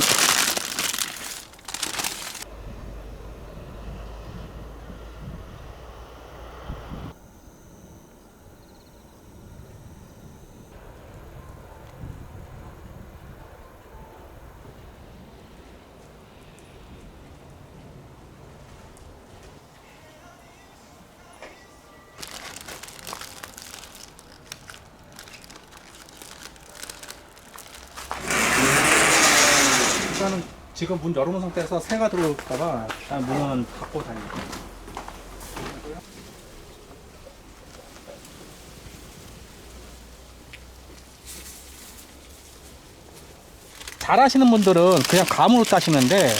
일 단은 지금 문 열어놓은 상태에서 새가 들어올까봐 일단 문은 닫고 다닙니다. 잘하시는 분들은 그냥 감으로 따시는데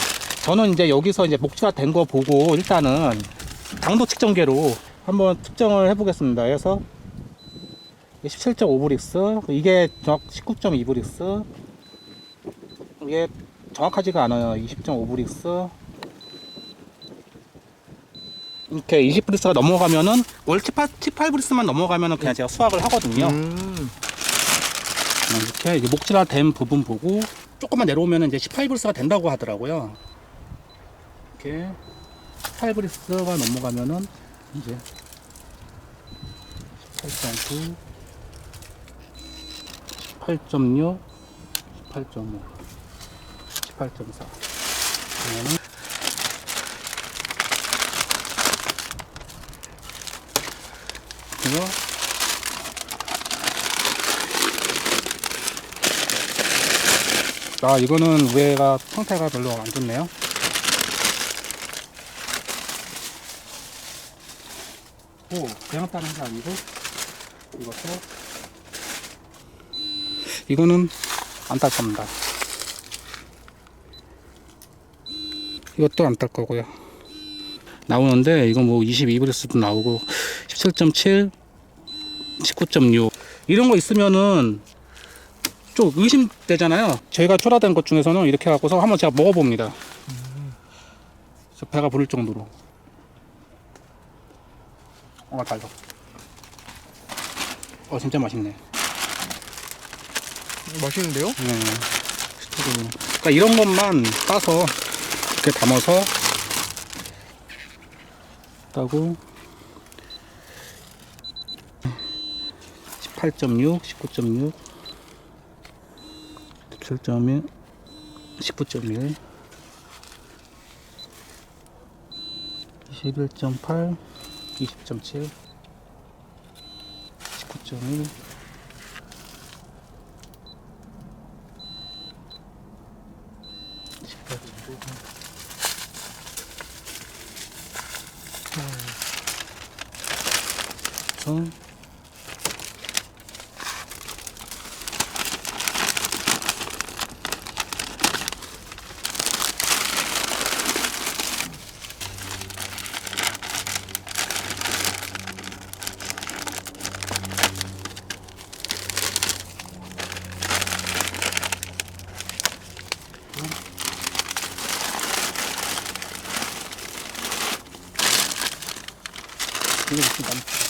저는 이제 여기서 이제 목재가 된 거 보고 일단은 당도 측정계로 한번 측정을 해보겠습니다. 그래서 17.5 브릭스 이게 정확 19.2 브릭스 이게 정확하지가 않아요. 20.5브릭스. 이렇게 20브릭스가 넘어가면은 월 18, 18브릭스만 넘어가면은 그냥 제가 수확을 하거든요. 음. 이렇게 이제 목질화 된 부분 보고 조금만 내려오면은 이제 18브릭스가 된다고 하더라고요. 이렇게 18브릭스가 넘어가면은 이제 18.9, 18.6, 18.5. 18.4 그러면은 이거 아 이거는 위에가 상태가 별로 안 좋네요. 오 그냥 따는 게 아니고 이것도 이거는 안딸 겁니다 이것도 안 딸 거고요. 나오는데 이거 뭐 22브레스도 나오고 17.7, 19.6 이런 거 있으면은 좀 의심되잖아요. 저희가 초라된 것 중에서는 이렇게 갖고서 한번 제가 먹어봅니다. 저 배가 부를 정도로. 어 달다. 어 진짜 맛있네. 맛있는데요? 네. 그러니까 이런 것만 따서 이렇게 담아서 따고 18.6, 19.6, 17.1, 19.1, 21.8, 20.7, 19.1 어? 이거 무슨 남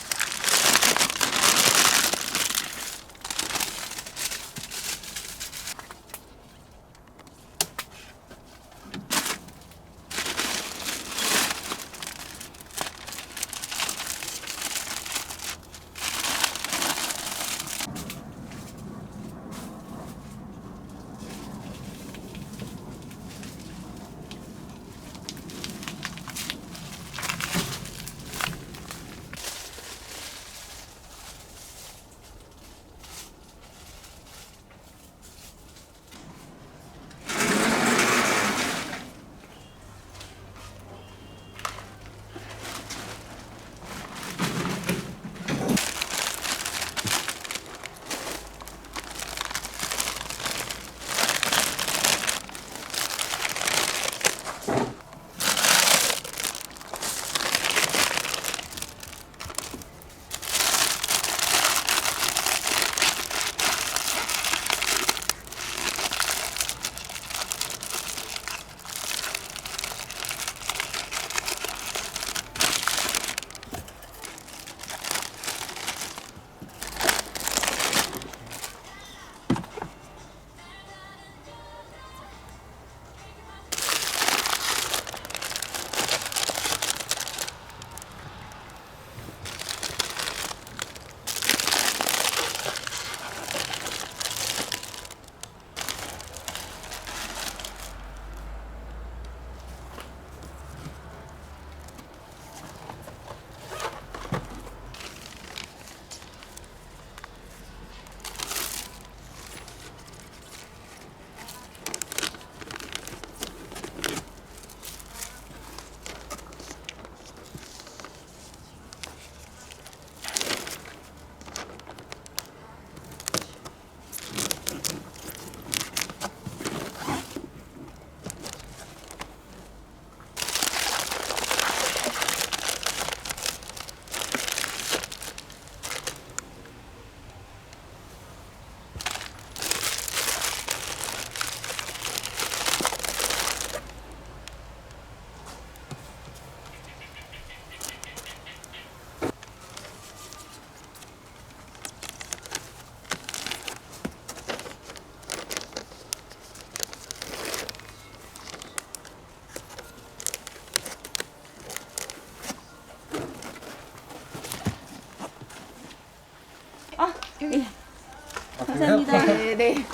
아, 감사합니다. 네, 네.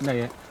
네, 예.